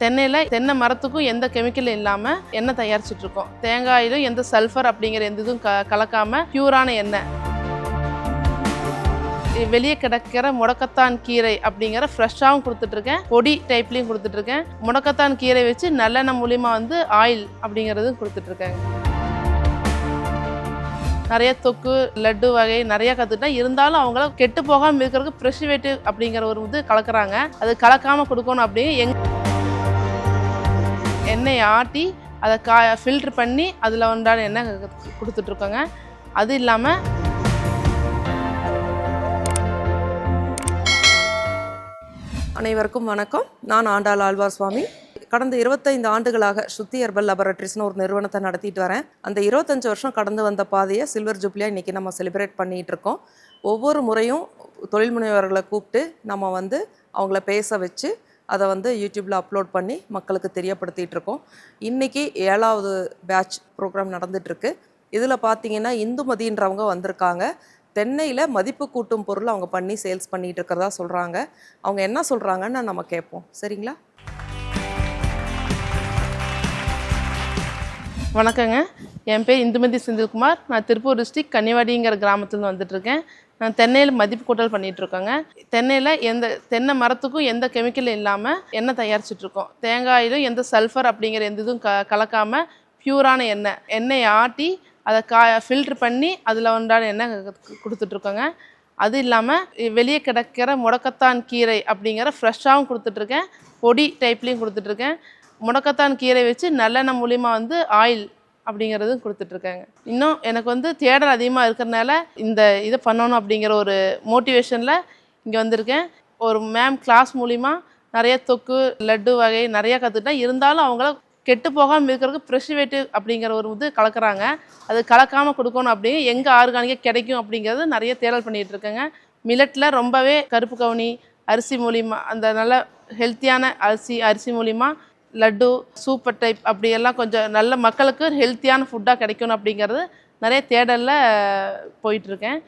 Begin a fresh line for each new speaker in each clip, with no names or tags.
தென்னையில் தென்னை மரத்துக்கும் எந்த கெமிக்கலும் இல்லாமல் எண்ணெய் தயாரிச்சிட்டு இருக்கோம் தேங்காயிலும் எந்த சல்ஃபர் அப்படிங்கிற எந்த இதுவும் க கலக்காமல் பியூரான எண்ணெய். வெளியே கிடக்கிற முடக்கத்தான் கீரை அப்படிங்கிற ஃப்ரெஷ்ஷாகவும் கொடுத்துட்ருக்கேன் பொடி டைப்லேயும் கொடுத்துட்ருக்கேன் முடக்கத்தான் கீரை வச்சு நல்லெண்ணெய் மூலியமாக வந்து ஆயில் அப்படிங்கிறதும் கொடுத்துட்ருக்கேங்க நிறைய தொக்கு லட்டு வகை நிறைய கற்றுக்கிட்டேன் இருந்தாலும் அவங்கள கெட்டு போகாமல் இருக்கிறதுக்கு ப்ரெஷிவேட்டிவ் அப்படிங்கிற ஒரு இது கலக்கிறாங்க. அது கலக்காமல் கொடுக்கணும் அப்படின்னு எங்க எண்ணெயை ஆட்டி அதை கா ஃபில்ட்ரு பண்ணி அதில் உண்டான எண்ணெய் கொடுத்துட்ருக்கோங்க. அது இல்லாமல்
அனைவருக்கும் வணக்கம். நான் ஆண்டாள் ஆழ்வார் சுவாமி கடந்த இருபத்தைந்து ஆண்டுகளாக ஸ்ருதி ஹெர்பல் லெபரட்டரிஸ்னு ஒரு நிறுவனத்தை நடத்திட்டு வரேன். அந்த இருபத்தஞ்சு வருஷம் கடந்து வந்த பாதையை சில்வர் ஜூப்ளியாக இன்றைக்கி நம்ம செலிப்ரேட் பண்ணிகிட்டு இருக்கோம் ஒவ்வொரு முறையும் தொழில் முனைவர்களை கூப்பிட்டு நம்ம வந்து அவங்கள பேச வச்சு அதை வந்து யூடியூப்பில் அப்லோட் பண்ணி மக்களுக்கு தெரியப்படுத்திகிட்டு இருக்கோம் இன்றைக்கி ஏழாவது பேட்ச் ப்ரோக்ராம் நடந்துகிட்ருக்கு இதில் பார்த்தீங்கன்னா இந்துமதின்றவங்க வந்திருக்காங்க. தென்னையில் மதிப்பு கூட்டும் பொருள் அவங்க பண்ணி சேல்ஸ் பண்ணிகிட்டு இருக்கிறதா சொல்கிறாங்க அவங்க என்ன சொல்கிறாங்கன்னு நம்ம கேட்போம். சரிங்களா?
வணக்கங்க. என் பேர் இந்துமதி செந்தில்குமார். நான் திருப்பூர் டிஸ்ட்ரிக்ட் கன்னிவாடிங்கிற கிராமத்துலேருந்து வந்துட்டுருக்கேன். தென்னையில் மதிப்பு கூட்டல் பண்ணிட்டு இருக்கோங்க தென்னையில் எந்த தென்னை மரத்துக்கும் எந்த கெமிக்கலும் இல்லாமல் எண்ணெய் தயாரிச்சிட்ருக்கோம் தேங்காயிலும் எந்த சல்ஃபர் அப்படிங்கிற எந்த இதுவும் க கலக்காமல் பியூரான எண்ணெய். எண்ணெயை ஆட்டி அதை கா ஃபில்ட்ரு பண்ணி அதில் உண்டான எண்ணெய் கொடுத்துட்ருக்கோங்க அது இல்லாமல் வெளியே கிடக்கிற முடக்கத்தான் கீரை அப்படிங்கிற ஃப்ரெஷ்ஷாகவும் கொடுத்துட்ருக்கேன் பொடி டைப்லேயும் கொடுத்துட்ருக்கேன் முடக்கத்தான் கீரை வச்சு நல்லெண்ணெய் மூலியமாக வந்து ஆயில் அப்படிங்கிறதும் கொடுத்துட்ருக்காங்க. இன்னும் எனக்கு வந்து தேடல் அதிகமாக இருக்கிறனால இந்த இதை பண்ணணும் அப்படிங்கிற ஒரு மோட்டிவேஷனில் இங்கே வந்திருக்கேன். ஒரு மேம் கிளாஸ் மூலிமா நிறைய தொக்கு லட்டு வகை நிறைய கற்றுக்கிட்டேன் இருந்தாலும் அவங்கள கெட்டு போகாமல் இருக்கிறதுக்கு ப்ரெஷிவேட்டிவ் அப்படிங்கிற ஒரு இது கலக்கிறாங்க. அது கலக்காமல் கொடுக்கணும் அப்படின்னு எங்கே ஆர்கானிக்காக கிடைக்கும் அப்படிங்கிறது நிறைய தேடல் பண்ணிகிட்டு இருக்கேங்க மில்லட்டில் ரொம்பவே கருப்பு கவுனி அரிசி மூலிமா அந்த நல்ல ஹெல்த்தியான அரிசி அரிசி மூலிமா லட்டு சூப்பர் டைப் அப்படியெல்லாம் கொஞ்சம் நல்ல மக்களுக்கு ஹெல்த்தியான ஃபுட்டாக கிடைக்கணும் அப்படிங்கிறது நிறைய தேடலில் போயிட்டுருக்கேன்.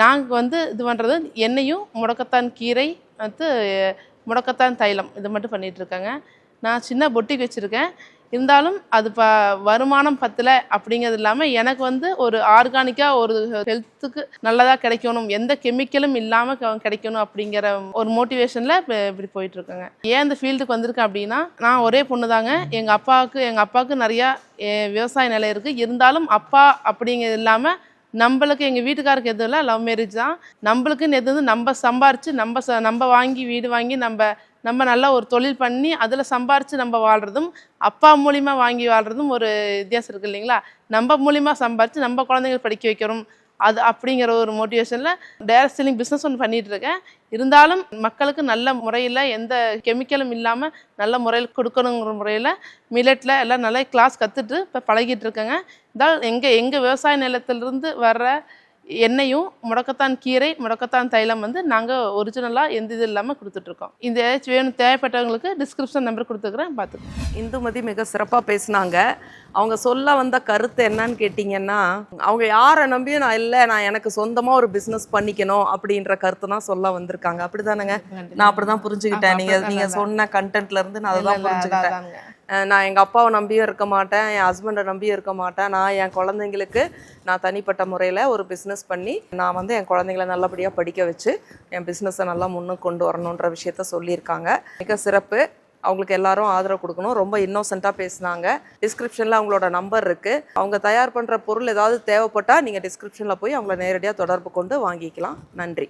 நாங்கள் வந்து இது பண்ணுறது எண்ணெயும் முடக்கத்தான் கீரை வந்து முடக்கத்தான் தைலம் இது மட்டும் பண்ணிகிட்ருக்கேங்க நான் சின்ன பொட்டிக் வச்சுருக்கேன். இருந்தாலும் அது ப வருமானம் பத்தலை அப்படிங்கிறது இல்லாமல் எனக்கு வந்து ஒரு ஆர்கானிக்காக ஒரு ஹெல்த்துக்கு நல்லதாக கிடைக்கணும் எந்த கெமிக்கலும் இல்லாமல் கிடைக்கணும் அப்படிங்கிற ஒரு மோட்டிவேஷனில் இப்போ இப்படி போயிட்டுருக்கேங்க ஏன் இந்த ஃபீல்டுக்கு வந்திருக்கேன் அப்படின்னா நான் ஒரே பொண்ணு தாங்க. எங்கள் அப்பாவுக்கு எங்கள் அப்பாவுக்கு நிறையா விவசாய நிலம் இருக்குது இருந்தாலும் அப்பா அப்படிங்கிறது இல்லாமல் நம்மளுக்கு எங்கள் வீட்டுக்காருக்கு எதுவும் இல்லை. லவ் மேரேஜ் தான். நம்மளுக்குன்னு எது வந்து நம்ம சம்பாரித்து நம்ம ச நம்ம வாங்கி வீடு வாங்கி நம்ம நம்ம நல்லா ஒரு தொழில் பண்ணி அதில் சம்பாரித்து நம்ம வாழ்கிறதும் அப்பா மூலிமா வாங்கி வாழ்கிறதும் ஒரு வித்தியாசம் இருக்குது இல்லைங்களா? நம்ம மூலிமா சம்பாரித்து நம்ம குழந்தைங்களை படிக்க வைக்கிறோம். அது அப்படிங்கிற ஒரு மோட்டிவேஷனில் டேரக்ட் செல்லிங் பிஸ்னஸ் ஒன்று பண்ணிகிட்டு இருக்கேன். இருந்தாலும் மக்களுக்கு நல்ல முறையில் எந்த கெமிக்கலும் இல்லாமல் நல்ல முறையில் கொடுக்கணுங்கிற முறையில் மில்லட்டில் எல்லாம் நல்லா கிளாஸ் கற்றுட்டு இப்போ பழகிட்டு இருக்கேங்க. இதால் எங்கள் எங்கள் விவசாய நிலத்திலிருந்து வர்ற எண்ணெயும் முடக்கத்தான் கீரை முடக்கத்தான் தைலம் வந்து நாங்கள் ஒரிஜினலாக எந்த இது இல்லாமல் கொடுத்துட்ருக்கோம். இந்த ஏதாச்சும் வேணும் தேவைப்பட்டவங்களுக்கு டிஸ்கிரிப்ஷன் நம்பர் கொடுத்துக்கிறேன் பார்த்துக்கோங்க
இந்துமதி மிக சிறப்பாக பேசினாங்க. அவங்க சொல்ல வந்த கருத்து என்னன்னு கேட்டிங்கன்னா அவங்க யாரை நம்பியும் நான் இல்லை நான் எனக்கு சொந்தமாக ஒரு பிஸ்னஸ் பண்ணிக்கணும் அப்படின்ற கருத்து தான் சொல்ல வந்திருக்காங்க. அப்படிதானங்க? நான் அப்படிதான் புரிஞ்சுக்கிட்டேன். நீங்க நீங்க சொன்ன கண்டென்ட்ல இருந்து நான் அதான் புரிஞ்சுக்கிட்டேன்.
அதாங்க.
அஹ் நான் எங்கள் அப்பாவை நம்பியும் இருக்க மாட்டேன் என் ஹஸ்பண்டை நம்பியும் இருக்க மாட்டேன். நான் என் குழந்தைங்களுக்கு நான் தனிப்பட்ட முறையில் ஒரு பிஸ்னஸ் பண்ணி நான் வந்து என் குழந்தைங்கள நல்லபடியாக படிக்க வச்சு என் பிஸ்னஸை நல்லா முன்னுக்கு கொண்டு வரணுன்ற விஷயத்த சொல்லியிருக்காங்க. மிக சிறப்பு. அவங்களுக்கு எல்லாரும் ஆதரவு கொடுக்கணும். ரொம்ப இன்னோசென்ட்டாக பேசினாங்க. டிஸ்கிரிப்ஷனில் அவங்களோட நம்பர் இருக்குது அவங்க தயார் பண்ணுற பொருள் ஏதாவது தேவைப்பட்டால் நீங்கள் டிஸ்கிரிப்ஷனில் போய் அவங்கள நேரடியாக தொடர்பு கொண்டு வாங்கிக்கலாம். நன்றி.